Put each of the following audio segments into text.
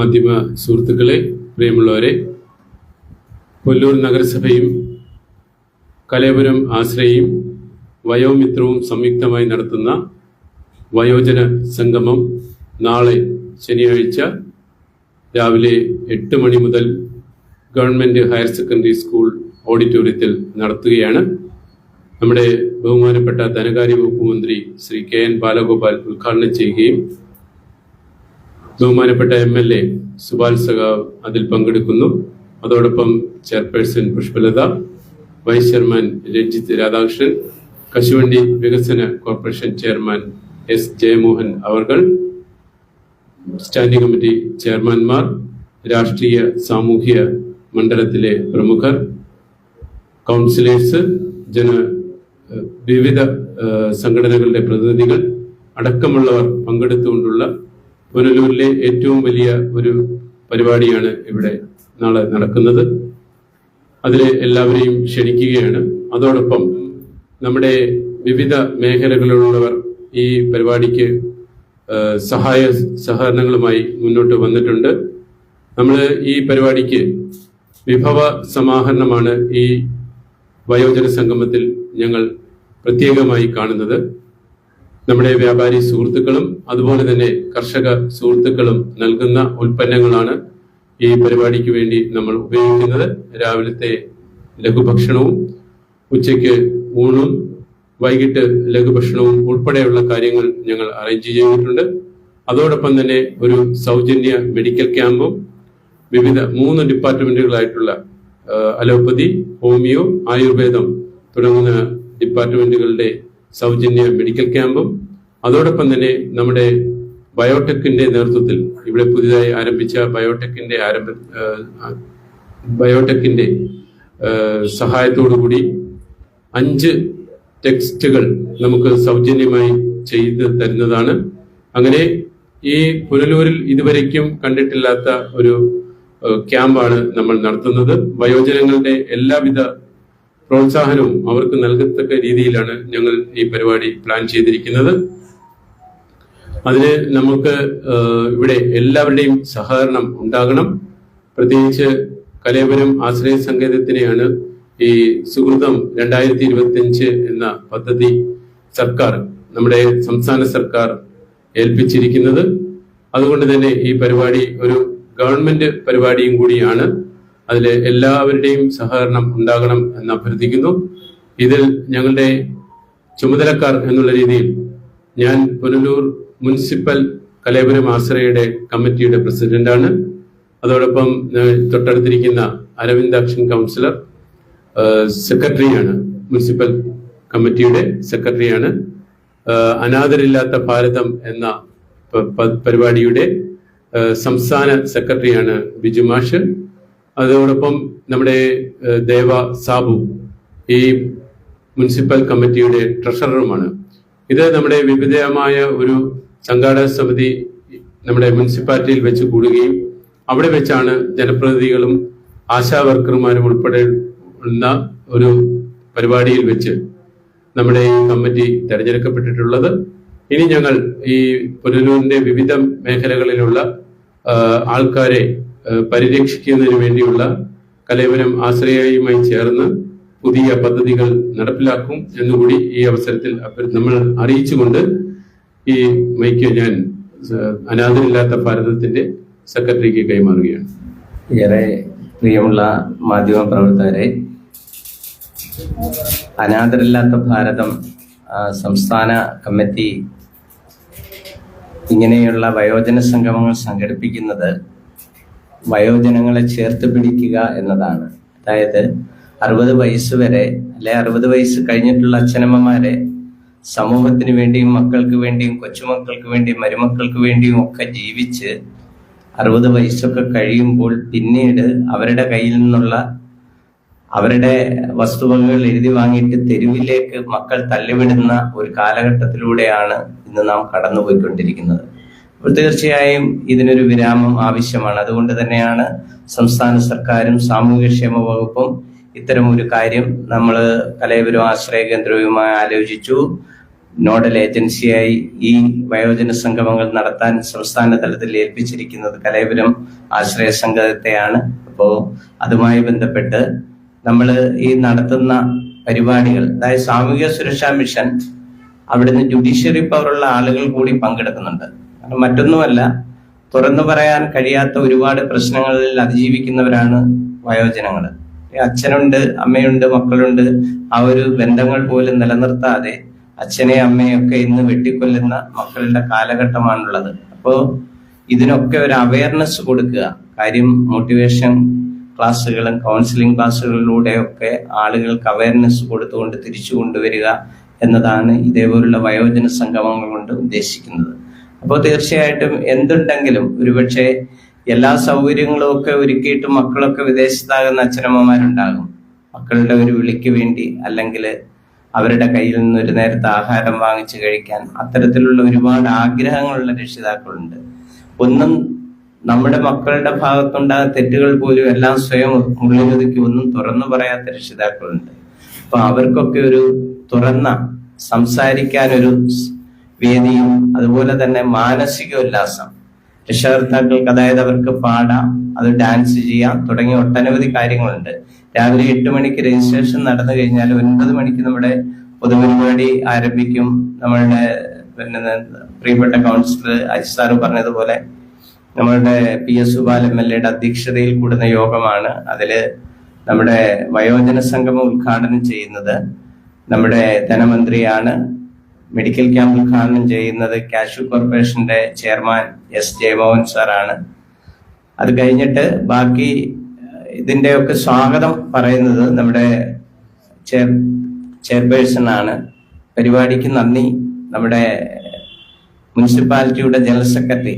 മാധ്യമ സുഹൃത്തുക്കളെ പ്രിയമുള്ളവരെ കൊല്ലൂർ നഗരസഭയും കലേപുരം ആശ്രയയും വയോമിത്രവും സംയുക്തമായി നടത്തുന്ന വയോജന സംഗമം നാളെ ശനിയാഴ്ച രാവിലെ എട്ട് മണി മുതൽ ഗവൺമെന്റ് ഹയർ സെക്കൻഡറി സ്കൂൾ ഓഡിറ്റോറിയത്തിൽ നടത്തുകയാണ്. നമ്മുടെ ബഹുമാനപ്പെട്ട ധനകാര്യ വകുപ്പ് മന്ത്രി ശ്രീ കെ എൻ ബാലഗോപാൽ ഉദ്ഘാടനം ചെയ്യുകയും ബഹുമാനപ്പെട്ട എം എൽ എ സുബാൽ സഖാവ് അതിൽ പങ്കെടുക്കുന്നു. അതോടൊപ്പം chairperson Pushpalatha vice chairman Ranjith Radhakrishnan കശുവണ്ടി വികസന കോർപ്പറേഷൻ ചെയർമാൻ എസ് ജയമോഹൻ അവർകൾ സ്റ്റാൻഡിംഗ് കമ്മിറ്റി ചെയർമാൻമാർ രാഷ്ട്രീയ സാമൂഹ്യ മണ്ഡലത്തിലെ പ്രമുഖർ കൗൺസിലേഴ്സ് ജന വിവിധ സംഘടനകളുടെ പ്രതിനിധികൾ അടക്കമുള്ളവർ പങ്കെടുത്തുകൊണ്ടുള്ള പുനലൂരിലെ ഏറ്റവും വലിയ ഒരു പരിപാടിയാണ് ഇവിടെ നാളെ നടക്കുന്നത്. അതിൽ എല്ലാവരെയും ക്ഷണിക്കുകയാണ്. അതോടൊപ്പം നമ്മുടെ വിവിധ മേഖലകളിലുള്ളവർ ഈ പരിപാടിക്ക് സഹായ സഹകരണങ്ങളുമായി മുന്നോട്ട് വന്നിട്ടുണ്ട്. നമ്മൾ ഈ പരിപാടിക്ക് വിഭവ സമാഹരണമാണ് ഈ വയോജന സംഗമത്തിൽ ഞങ്ങൾ പ്രത്യേകമായി കാണുന്നത്. നമ്മുടെ വ്യാപാരി സുഹൃത്തുക്കളും അതുപോലെ തന്നെ കർഷക സുഹൃത്തുക്കളും നൽകുന്ന ഉൽപ്പന്നങ്ങളാണ് ഈ പരിപാടിക്ക് വേണ്ടി നമ്മൾ ഉപയോഗിക്കുന്നത്. രാവിലത്തെ ലഘുഭക്ഷണവും ഉച്ചയ്ക്ക് ഊണും വൈകിട്ട് ലഘുഭക്ഷണവും ഉൾപ്പെടെയുള്ള കാര്യങ്ങൾ ഞങ്ങൾ അറേഞ്ച് ചെയ്തിട്ടുണ്ട്. അതോടൊപ്പം തന്നെ ഒരു സൗജന്യ മെഡിക്കൽ ക്യാമ്പും വിവിധ മൂന്ന് ഡിപ്പാർട്ട്മെന്റുകളായിട്ടുള്ള അലോപ്പതി ഹോമിയോ ആയുർവേദം തുടങ്ങുന്ന ഡിപ്പാർട്ട്മെന്റുകളുടെ സൗജന്യ മെഡിക്കൽ ക്യാമ്പും അതോടൊപ്പം തന്നെ നമ്മുടെ ബയോടെക്കിന്റെ നേതൃത്വത്തിൽ ഇവിടെ പുതിയതായി ആരംഭിച്ച ബയോടെക്കിന്റെ ആരംഭ ബയോടെക്കിന്റെ സഹായത്തോടുകൂടി അഞ്ച് ടെക്സ്റ്റുകൾ നമുക്ക് സൗജന്യമായി ചെയ്ത് തരുന്നതാണ്. അങ്ങനെ ഈ പുനലൂരിൽ ഇതുവരയ്ക്കും കണ്ടിട്ടില്ലാത്ത ഒരു ക്യാമ്പാണ് നമ്മൾ നടത്തുന്നത്. വയോജനങ്ങളുടെ എല്ലാവിധ പ്രോത്സാഹനവും അവർക്ക് നൽകത്തക്ക രീതിയിലാണ് ഞങ്ങൾ ഈ പരിപാടി പ്ലാൻ ചെയ്തിരിക്കുന്നത്. അതിന് നമുക്ക് ഇവിടെ എല്ലാവരുടെയും സഹകരണം ഉണ്ടാകണം. പ്രത്യേകിച്ച് കലേപുരം ആശ്രയ സങ്കേതത്തിനെയാണ് ഈ സുഹൃതം രണ്ടായിരത്തി ഇരുപത്തിയഞ്ച് എന്ന പദ്ധതി സർക്കാർ നമ്മുടെ സംസ്ഥാന സർക്കാർ ഏൽപ്പിച്ചിരിക്കുന്നത്. അതുകൊണ്ട് തന്നെ ഈ പരിപാടി ഒരു ഗവൺമെന്റ് പരിപാടിയും കൂടിയാണ്. അതിൽ എല്ലാവരുടെയും സഹകരണം ഉണ്ടാകണം എന്ന് അഭ്യർത്ഥിക്കുന്നു. ഇതിൽ ഞങ്ങളുടെ ചുമതലക്കാർ എന്നുള്ള രീതിയിൽ ഞാൻ പുനലൂർ മുനിസിപ്പൽ കലേപുരം ആശ്രയയുടെ കമ്മിറ്റിയുടെ പ്രസിഡന്റാണ്. അതോടൊപ്പം തൊട്ടടുത്തിരിക്കുന്ന തൊട്ടടുത്തിരിക്കുന്ന അരവിന്ദാക്ഷൻ കൗൺസിലർ സെക്രട്ടറിയാണ് മുനിസിപ്പൽ കമ്മിറ്റിയുടെ സെക്രട്ടറിയാണ്. അനാഥരില്ലാത്ത ഭാരതം എന്ന പരിപാടിയുടെ സംസ്ഥാന സെക്രട്ടറിയാണ് ബിജു മാഷ്. അതോടൊപ്പം നമ്മുടെ ദേവ സാബു ഈ മുനിസിപ്പൽ കമ്മിറ്റിയുടെ ട്രഷററുമാണ്. ഇത് നമ്മുടെ വിവിധമായ ഒരു സംഘാടക സമിതി നമ്മുടെ മുനിസിപ്പാലിറ്റിയിൽ വെച്ച് കൂടുകയും അവിടെ വെച്ചാണ് ജനപ്രതിനിധികളും ആശാ വർക്കർമാരും ഉൾപ്പെടെ ഉള്ള ഒരു പരിപാടിയിൽ വെച്ച് നമ്മുടെ ഈ കമ്മിറ്റി തെരഞ്ഞെടുക്കപ്പെട്ടിട്ടുള്ളത്. ഇനി ഞങ്ങൾ ഈ പുനലൂരിന്റെ വിവിധ മേഖലകളിലുള്ള ആൾക്കാരെ പരിരക്ഷിക്കുന്നതിന് വേണ്ടിയുള്ള കലേവനം ആശ്രയയുമായി ചേർന്ന് പുതിയ പദ്ധതികൾ നടപ്പിലാക്കും എന്നുകൂടി ഈ അവസരത്തിൽ നമ്മൾ അറിയിച്ചുകൊണ്ട് ഈ മൈക്ക് ഞാൻ അനാഥരില്ലാത്ത ഭാരതത്തിന്റെ സെക്രട്ടറിക്ക് കൈമാറുകയാണ്. ഏറെ പ്രിയമുള്ള മാധ്യമ പ്രവർത്തകരെ അനാഥരില്ലാത്ത ഭാരതം സംസ്ഥാന കമ്മിറ്റി ഇങ്ങനെയുള്ള വയോജന സംഗമങ്ങൾ സംഘടിപ്പിക്കുന്നത് വയോജനങ്ങളെ ചേർത്ത് പിടിക്കുക എന്നതാണ്. അതായത് അറുപത് വയസ്സ് വരെ അല്ലെ അറുപത് വയസ്സ് കഴിഞ്ഞിട്ടുള്ള അച്ഛനമ്മമാരെ സമൂഹത്തിന് വേണ്ടിയും മക്കൾക്ക് വേണ്ടിയും കൊച്ചുമക്കൾക്ക് വേണ്ടിയും മരുമക്കൾക്ക് വേണ്ടിയും ഒക്കെ ജീവിച്ച് അറുപത് വയസ്സൊക്കെ കഴിയുമ്പോൾ പിന്നീട് അവരുടെ കയ്യിൽ നിന്നുള്ള അവരുടെ വസ്തുവകകൾ എഴുതി വാങ്ങിയിട്ട് തെരുവിലേക്ക് മക്കൾ തള്ളിവിടുന്ന ഒരു കാലഘട്ടത്തിലൂടെയാണ് ഇന്ന് നാം കടന്നുപോയിക്കൊണ്ടിരിക്കുന്നത്. തീർച്ചയായും ഇതിനൊരു വിരാമം ആവശ്യമാണ്. അതുകൊണ്ട് തന്നെയാണ് സംസ്ഥാന സർക്കാരും സാമൂഹ്യക്ഷേമ വകുപ്പും ഇത്തരം ഒരു കാര്യം നമ്മൾ കലയപുരം ആശ്രയ കേന്ദ്രവുമായി ആലോചിച്ചു. നോഡൽ ഏജൻസിയായി ഈ വയോജന സംഗമങ്ങൾ നടത്താൻ സംസ്ഥാന തലത്തിൽ ഏൽപ്പിച്ചിരിക്കുന്നത് കലയപുരം ആശ്രയ സംഘത്തെയാണ്. അപ്പോൾ അതുമായി ബന്ധപ്പെട്ട് നമ്മൾ ഈ നടത്തുന്ന പരിപാടികൾ അതായത് സാമൂഹിക സുരക്ഷാ മിഷൻ അവിടുന്ന് ജുഡീഷ്യറി പവറുള്ള ആളുകൾ കൂടി പങ്കെടുക്കുന്നുണ്ട്. മറ്റൊന്നുമല്ല തുറന്നു പറയാൻ കഴിയാത്ത ഒരുപാട് പ്രശ്നങ്ങളിൽ അതിജീവിക്കുന്നവരാണ് വയോജനങ്ങൾ അച്ഛനുണ്ട് അമ്മയുണ്ട് മക്കളുണ്ട്. ആ ഒരു ബന്ധങ്ങൾ പോലും നിലനിർത്താതെ അച്ഛനെ അമ്മയൊക്കെ ഇന്ന് വെട്ടിക്കൊല്ലുന്ന മക്കളുടെ കാലഘട്ടമാണുള്ളത്. അപ്പോൾ ഇതിനൊക്കെ ഒരു അവയർനെസ് കൊടുക്കുക. കാര്യം മോട്ടിവേഷൻ ക്ലാസ്സുകളും കൗൺസിലിംഗ് ക്ലാസ്സുകളിലൂടെയൊക്കെ ആളുകൾക്ക് അവയർനെസ് കൊടുത്തുകൊണ്ട് തിരിച്ചു കൊണ്ടുവരിക എന്നതാണ് ഇതേപോലുള്ള വയോജന സംഗമങ്ങൾ കൊണ്ട് ഉദ്ദേശിക്കുന്നത്. അപ്പോൾ തീർച്ചയായിട്ടും എന്തുണ്ടെങ്കിലും ഒരുപക്ഷെ എല്ലാ സൗകര്യങ്ങളും ഒക്കെ ഒരുക്കിയിട്ട് മക്കളൊക്കെ വിദേശത്താകുന്ന അച്ഛനമ്മമാരുണ്ടാകും. മക്കളുടെ ഒരു വിളിക്ക് വേണ്ടി അല്ലെങ്കിൽ അവരുടെ കയ്യിൽ നിന്ന് ഒരു നേരത്തെ ആഹാരം വാങ്ങിച്ചു കഴിക്കാൻ അത്തരത്തിലുള്ള ഒരുപാട് ആഗ്രഹങ്ങളുള്ള രക്ഷിതാക്കളുണ്ട്. ഒന്നും നമ്മുടെ മക്കളുടെ ഭാഗത്തുണ്ടായ തെറ്റുകൾ പോലും എല്ലാം സ്വയം ഉള്ളിലൊതുക്കി ഒന്നും തുറന്നു പറയാത്ത രക്ഷിതാക്കളുണ്ട്. അപ്പൊ അവർക്കൊക്കെ ഒരു തുറന്ന സംസാരിക്കാനൊരു സ് വേദിയും അതുപോലെ തന്നെ മാനസിക ഉല്ലാസം രക്ഷകർത്താക്കൾക്ക് അതായത് അവർക്ക് പാടാം അത് ഡാൻസ് ചെയ്യാം തുടങ്ങിയ ഒട്ടനവധി കാര്യങ്ങളുണ്ട്. രാവിലെ എട്ട് മണിക്ക് രജിസ്ട്രേഷൻ നടന്നു കഴിഞ്ഞാൽ ഒൻപത് മണിക്ക് നമ്മുടെ പൊതുപരിപാടി ആരംഭിക്കും. നമ്മളുടെ പിന്നെ പ്രിയപ്പെട്ട കൗൺസിലർ അജിസാറ് പറഞ്ഞതുപോലെ നമ്മളുടെ P S Subal M L എയുടെ അധ്യക്ഷതയിൽ കൂടുന്ന യോഗമാണ് അതിൽ നമ്മുടെ വയോജന സംഗമം ഉദ്ഘാടനം ചെയ്യുന്നത്. നമ്മുടെ ധനമന്ത്രിയാണ് മെഡിക്കൽ ക്യാമ്പ് ഉദ്ഘാടനം ചെയ്യുന്നത് കാഷ്യൂ കോർപ്പറേഷന്റെ ചെയർമാൻ എസ് ജയമോഹൻ സാറാണ്. അത് കഴിഞ്ഞിട്ട് ബാക്കി ഇതിന്റെയൊക്കെ സ്വാഗതം പറയുന്നത് നമ്മുടെ ചെയർ ചെയർപേഴ്സൺ ആണ് പരിപാടിക്ക് നന്ദി. നമ്മുടെ മുനിസിപ്പാലിറ്റിയുടെ ജനറൽ സെക്രട്ടറി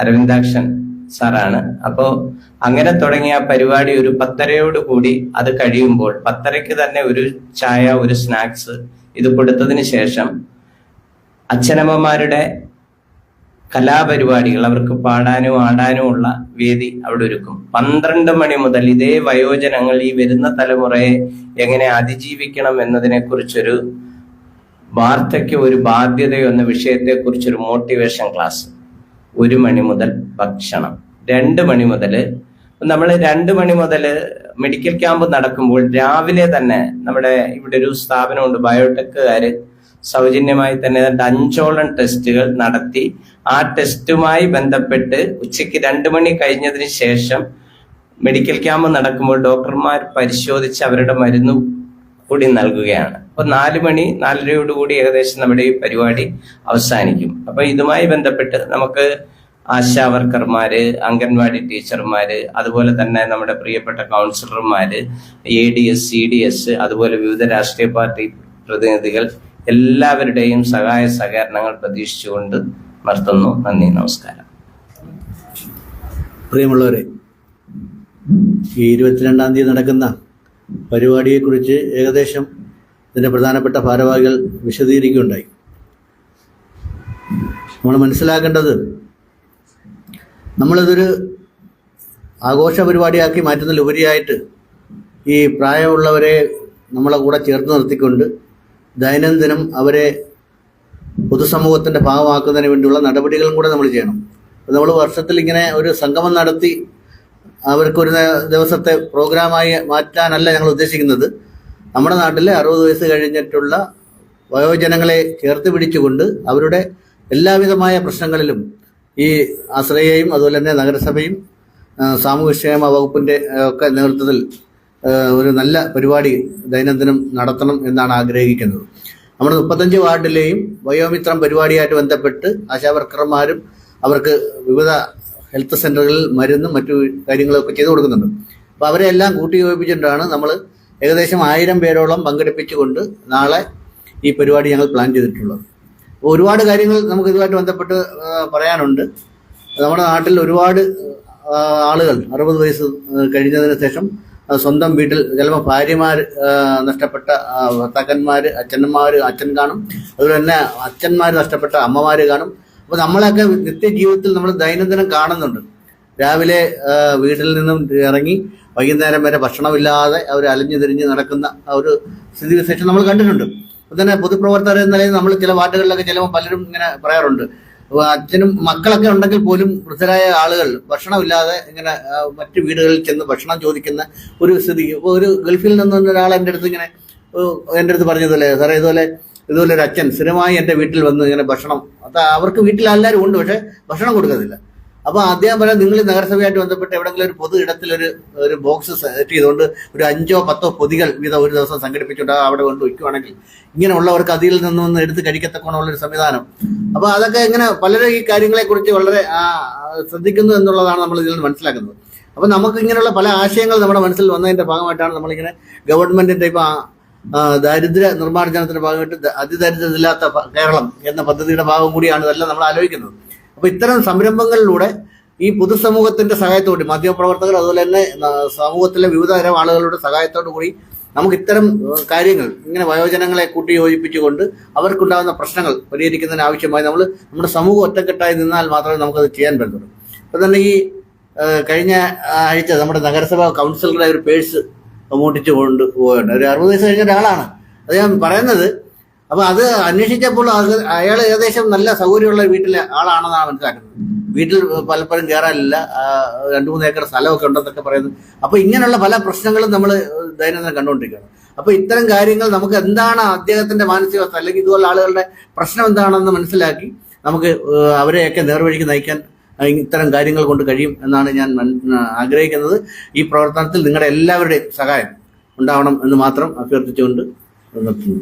അരവിന്ദാക്ഷൻ സാറാണ്. അപ്പോ അങ്ങനെ തുടങ്ങിയ പരിപാടി ഒരു പത്തരയോട് കൂടി അത് കഴിയുമ്പോൾ പത്തരയ്ക്ക് തന്നെ ഒരു ചായ ഒരു സ്നാക്സ് ഇത് കൊടുത്തതിന് ശേഷം അച്ഛനമ്മമാരുടെ കലാപരിപാടികൾ അവർക്ക് പാടാനും ആടാനും ഉള്ള വേദി അവിടെ ഒരുക്കും. പന്ത്രണ്ട് മണി മുതൽ ഇതേ വയോജനങ്ങൾ ഈ വരുന്ന തലമുറയെ എങ്ങനെ അതിജീവിക്കണം എന്നതിനെ കുറിച്ചൊരു വാർത്തയ്ക്ക് ഒരു ബാധ്യതയോ എന്ന വിഷയത്തെക്കുറിച്ചൊരു മോട്ടിവേഷൻ ക്ലാസ് ഒരു മണി മുതൽ ഭക്ഷണം. രണ്ട് മണി മുതൽ നമ്മൾ രണ്ട് മണി മുതൽ മെഡിക്കൽ ക്യാമ്പ് നടക്കുമ്പോൾ രാവിലെ തന്നെ നമ്മുടെ ഇവിടെ ഒരു സ്ഥാപനമുണ്ട് ബയോടെക്കുകാർ സൗജന്യമായി തന്നെ അഞ്ചോളം ടെസ്റ്റുകൾ നടത്തി. ആ ടെസ്റ്റുമായി ബന്ധപ്പെട്ട് ഉച്ചയ്ക്ക് രണ്ട് മണി കഴിഞ്ഞതിന് ശേഷം മെഡിക്കൽ ക്യാമ്പ് നടക്കുമ്പോൾ ഡോക്ടർമാർ പരിശോധിച്ച് അവരുടെ മരുന്ന് കൂടി നൽകുകയാണ്. അപ്പൊ നാല് മണി നാലരയോടുകൂടി ഏകദേശം നമ്മുടെ ഈ പരിപാടി അവസാനിക്കും. അപ്പൊ ഇതുമായി ബന്ധപ്പെട്ട് നമുക്ക് ആശാ വർക്കർമാര് അംഗൻവാടി ടീച്ചർമാര് അതുപോലെ തന്നെ നമ്മുടെ പ്രിയപ്പെട്ട കൗൺസിലർമാര് A D S C D S അതുപോലെ വിവിധ രാഷ്ട്രീയ പാർട്ടി പ്രതിനിധികൾ എല്ലാവരുടെയും സഹായ സഹകരണങ്ങൾ പ്രതീക്ഷിച്ചുകൊണ്ട് നിർത്തുന്നു. നന്ദി നമസ്കാരം. പ്രിയമുള്ളവരെ ഈ ഇരുപത്തിരണ്ടാം തീയതി നടക്കുന്ന പരിപാടിയെക്കുറിച്ച് ഏകദേശം ഇതിന്റെ പ്രധാനപ്പെട്ട ഭാരവാഹികൾ വിശദീകരിക്കുകയുണ്ടായി. നമ്മൾ മനസ്സിലാക്കേണ്ടത് നമ്മളിതൊരു ആഘോഷ പരിപാടിയാക്കി മാറ്റുന്നതിലുപരിയായിട്ട് ഈ പ്രായമുള്ളവരെ നമ്മളെ കൂടെ ചേർത്ത് നിർത്തിക്കൊണ്ട് ദൈനംദിനം അവരെ പൊതുസമൂഹത്തിന്റെ ഭാഗമാക്കുന്നതിന് വേണ്ടിയുള്ള നടപടികളും കൂടെ നമ്മൾ ചെയ്യണം. നമ്മൾ വർഷത്തിൽ ഇങ്ങനെ ഒരു സംഗമം നടത്തി അവർക്കൊരു ദിവസത്തെ പ്രോഗ്രാമായി മാറ്റാനല്ല ഞങ്ങൾ ഉദ്ദേശിക്കുന്നത്. നമ്മുടെ നാട്ടിലെ അറുപത് വയസ്സ് കഴിഞ്ഞിട്ടുള്ള വയോജനങ്ങളെ ചേർത്ത് പിടിച്ചുകൊണ്ട് അവരുടെ എല്ലാവിധമായ പ്രശ്നങ്ങളിലും ഈ ആശ്രയയും അതുപോലെ തന്നെ നഗരസഭയും സാമൂഹ്യക്ഷേമ വകുപ്പിന്റെ ഒക്കെ നേതൃത്വത്തിൽ ഒരു നല്ല പരിപാടി ദൈനംദിനം നടത്തണം എന്നാണ് ആഗ്രഹിക്കുന്നത്. നമ്മുടെ മുപ്പത്തഞ്ച് വാർഡിലെയും വയോമിത്രം പരിപാടിയായിട്ട് ബന്ധപ്പെട്ട് ആശാവർക്കർമാരും അവർക്ക് വിവിധ ഹെൽത്ത് സെന്ററുകളിൽ മരുന്നും മറ്റു കാര്യങ്ങളൊക്കെ ചെയ്തു കൊടുക്കുന്നുണ്ട്. അപ്പോൾ അവരെ എല്ലാം കൂട്ടി യോജിപ്പിച്ചിട്ടാണ് നമ്മൾ ഏകദേശം ആയിരം പേരോളം പങ്കെടുപ്പിച്ചുകൊണ്ട് നാളെ ഈ പരിപാടി ഞങ്ങൾ പ്ലാൻ ചെയ്തിട്ടുള്ളത്. ഒരുപാട് കാര്യങ്ങൾ നമുക്ക് ഇതുമായിട്ട് ബന്ധപ്പെട്ട് പറയാനുണ്ട്. നമ്മുടെ നാട്ടിൽ ഒരുപാട് ആളുകൾ അറുപത് വയസ്സ് കഴിഞ്ഞതിന് ശേഷം സ്വന്തം വീട്ടിൽ ചിലപ്പോൾ ഭാര്യമാർ നഷ്ടപ്പെട്ട ഭർത്താക്കന്മാർ അച്ഛന്മാർ അച്ഛൻ കാണും. അതുപോലെ തന്നെ അച്ഛന്മാർ നഷ്ടപ്പെട്ട അമ്മമാർ കാണും. അപ്പോൾ നമ്മളൊക്കെ നിത്യജീവിതത്തിൽ നമ്മൾ ദൈനംദിനം കാണുന്നുണ്ട്. രാവിലെ വീട്ടിൽ നിന്നും ഇറങ്ങി വൈകുന്നേരം വരെ ഭക്ഷണമില്ലാതെ അവർ അലഞ്ഞു തിരിഞ്ഞ് നടക്കുന്ന ഒരു സ്ഥിതിവിശേഷം നമ്മൾ കണ്ടിട്ടുണ്ട്. തന്നെ പൊതുപ്രവർത്തകർ എന്ന നിലയിൽ നമ്മൾ ചില വാർഡുകളിലൊക്കെ ചിലപ്പോൾ പലരും ഇങ്ങനെ പറയാറുണ്ട്. അച്ഛനും മക്കളൊക്കെ ഉണ്ടെങ്കിൽ പോലും വൃദ്ധരായ ആളുകൾ ഭക്ഷണമില്ലാതെ ഇങ്ങനെ മറ്റു വീടുകളിൽ ചെന്ന് ഭക്ഷണം ചോദിക്കുന്ന ഒരു സ്ഥിതി. ഒരു ഗൾഫിൽ നിന്ന് ഒരാൾ എന്റെ അടുത്ത് ഇങ്ങനെ എന്റെ അടുത്ത് പറഞ്ഞതല്ലേ സാറേ ഇതുപോലെ ഇതുപോലെ ഒരു അച്ഛൻ സ്ഥിരമായി എന്റെ വീട്ടിൽ വന്ന് ഇങ്ങനെ ഭക്ഷണം അവർക്ക് വീട്ടിൽ എല്ലാവരും ഉണ്ട് പക്ഷേ ഭക്ഷണം കൊടുക്കുന്നില്ല അപ്പൊ അദ്ദേഹം പറയാം നിങ്ങൾ നഗരസഭയായിട്ട് ബന്ധപ്പെട്ട് എവിടെങ്കിലും ഒരു പൊതു ഇടത്തിൽ ഒരു ഒരു ബോക്സ് സെറ്റ് ചെയ്തുകൊണ്ട് ഒരു അഞ്ചോ പത്തോ പൊതികൾ വീതം ഒരു ദിവസം സംഘടിപ്പിച്ചുകൊണ്ട് അവിടെ കൊണ്ട് വയ്ക്കുവാണെങ്കിൽ ഇങ്ങനെയുള്ളവർക്ക് അതിൽ നിന്നൊന്ന് എടുത്ത് കഴിക്കത്തക്കോണമുള്ള ഒരു സംവിധാനം. അപ്പൊ അതൊക്കെ ഇങ്ങനെ പലരും ഈ കാര്യങ്ങളെ കുറിച്ച് വളരെ ശ്രദ്ധിക്കുന്നു എന്നുള്ളതാണ് നമ്മൾ ഇതിൽ മനസ്സിലാക്കുന്നത്. അപ്പൊ നമുക്ക് ഇങ്ങനെയുള്ള പല ആശയങ്ങൾ നമ്മുടെ മനസ്സിൽ വന്നതിന്റെ ഭാഗമായിട്ടാണ് നമ്മളിങ്ങനെ ഗവൺമെന്റിന്റെ ഇപ്പൊ ദാരിദ്ര്യ നിർമ്മാർജനത്തിന്റെ ഭാഗമായിട്ട് അതിദാരിദ്ര്യമില്ലാത്ത കേരളം എന്ന പദ്ധതിയുടെ ഭാഗം കൂടിയാണ് ഇതെല്ലാം നമ്മൾ ആലോചിക്കുന്നത്. അപ്പൊ ഇത്തരം സംരംഭങ്ങളിലൂടെ ഈ പൊതുസമൂഹത്തിന്റെ സഹായത്തോടെ മാധ്യമപ്രവർത്തകർ അതുപോലെ തന്നെ സമൂഹത്തിലെ വിവിധ തരം ആളുകളുടെ സഹായത്തോടു കൂടി നമുക്ക് ഇത്തരം കാര്യങ്ങൾ ഇങ്ങനെ വയോജനങ്ങളെ കൂട്ടി യോജിപ്പിച്ചുകൊണ്ട് അവർക്കുണ്ടാകുന്ന പ്രശ്നങ്ങൾ പരിഹരിക്കുന്നതിന് ആവശ്യമായി നമ്മൾ നമ്മുടെ സമൂഹം ഒറ്റക്കെട്ടായി നിന്നാൽ മാത്രമേ നമുക്കത് ചെയ്യാൻ പറ്റുള്ളൂ. അപ്പൊ തന്നെ ഈ കഴിഞ്ഞ ആഴ്ച നമ്മുടെ നഗരസഭാ കൗൺസിലറുടെ ഒരു പേഴ്സ് മൂട്ടിച്ചു കൊണ്ട് പോവുകയാണ് ഒരു അറുപത് വയസ്സ് കഴിഞ്ഞ ഒരാളാണ്. അത് ഞാൻ പറയുന്നത് അപ്പൊ അത് അന്വേഷിച്ചപ്പോൾ അത് അയാൾ ഏകദേശം നല്ല സൗകര്യമുള്ള വീട്ടിലെ ആളാണെന്നാണ് മനസ്സിലാക്കുന്നത്. വീട്ടിൽ പലപ്പോഴും കയറാനില്ല രണ്ടു മൂന്ന് ഏക്കർ സ്ഥലമൊക്കെ ഉണ്ടെന്നൊക്കെ പറയുന്നു. അപ്പൊ ഇങ്ങനെയുള്ള പല പ്രശ്നങ്ങളും നമ്മൾ ദൈനംദിനം കണ്ടുകൊണ്ടിരിക്കുകയാണ്. അപ്പൊ ഇത്തരം കാര്യങ്ങൾ നമുക്ക് എന്താണ് അദ്ദേഹത്തിന്റെ മാനസികാവസ്ഥ അല്ലെങ്കിൽ ഇതുപോലെ ആളുകളുടെ പ്രശ്നം എന്താണെന്ന് മനസ്സിലാക്കി നമുക്ക് അവരെയൊക്കെ നേർവഴിക്ക് നയിക്കാൻ ഇത്തരം കാര്യങ്ങൾ കൊണ്ട് കഴിയും എന്നാണ് ഞാൻ ആഗ്രഹിക്കുന്നത്. ഈ പ്രവർത്തനത്തിൽ നിങ്ങളുടെ എല്ലാവരുടെയും സഹായം ഉണ്ടാവണം എന്ന് മാത്രം അഭ്യർത്ഥിച്ചുകൊണ്ട് നിർത്തുന്നു.